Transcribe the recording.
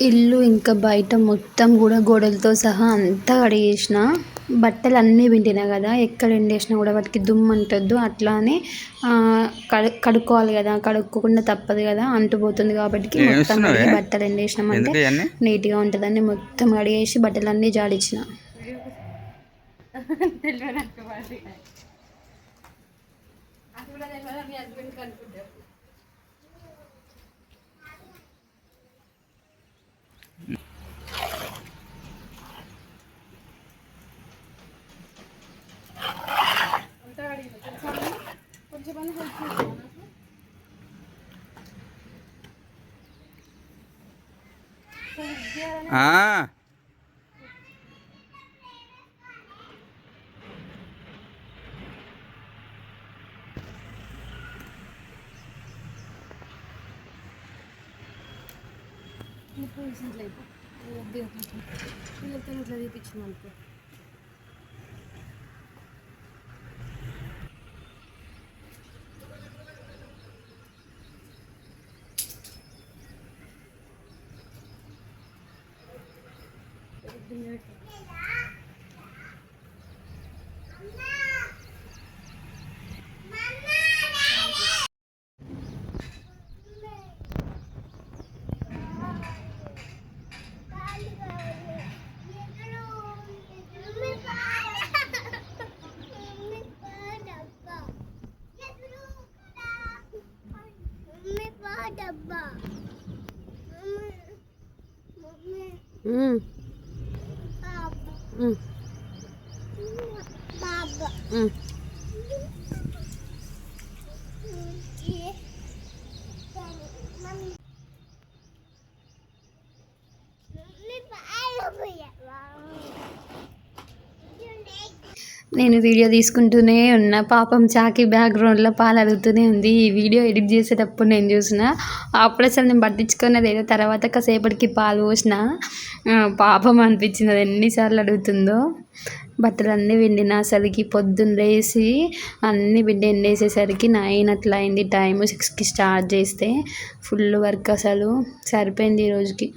ఇల్లు ఇంకా బయట మొత్తం కూడా గోడలతో సహా అంతా కడిగేసిన బట్టలు అన్నీ పిండినా కదా. ఎక్కడ ఎండేసినా కూడా వాటికి దుమ్ము అంటొద్దు. అట్లా అని కడు కడుక్కోవాలి కదా. కడుక్కోకుండా తప్పదు కదా. అంటుపోతుంది కాబట్టి మొత్తం? కడిగి బట్టలు ఎండేసినామంటే నీట్గా ఉంటుందని మొత్తం కడిగేసి బట్టలు అన్నీ జాడించిన А. Не повезли. Или там для випічненку. डब्बा मम्मी मम्मी हम्म 嗯。爸爸。嗯。妈妈。你把爱都给了。నేను వీడియో తీసుకుంటూనే ఉన్నా. పాపం చాకి బ్యాక్గ్రౌండ్లో పాలు అడుగుతూనే ఉంది. ఈ వీడియో ఎడిట్ చేసేటప్పుడు నేను చూసిన అప్పుడు అసలు నేను పట్టించుకున్నది ఏదో తర్వాత కాసేపటికి పాలు పోసిన. పాపం అనిపించింది అది ఎన్నిసార్లు అడుగుతుందో. బట్టలు అన్నీ విండిన అసలుకి పొద్దున్న లేసి అన్నీ బిడ్డ ఎండేసేసరికి నైన్ అట్లా అయింది. టైం సిక్స్కి స్టార్ట్ చేస్తే ఫుల్ వర్క్ అసలు. సరిపోయింది ఈ రోజుకి.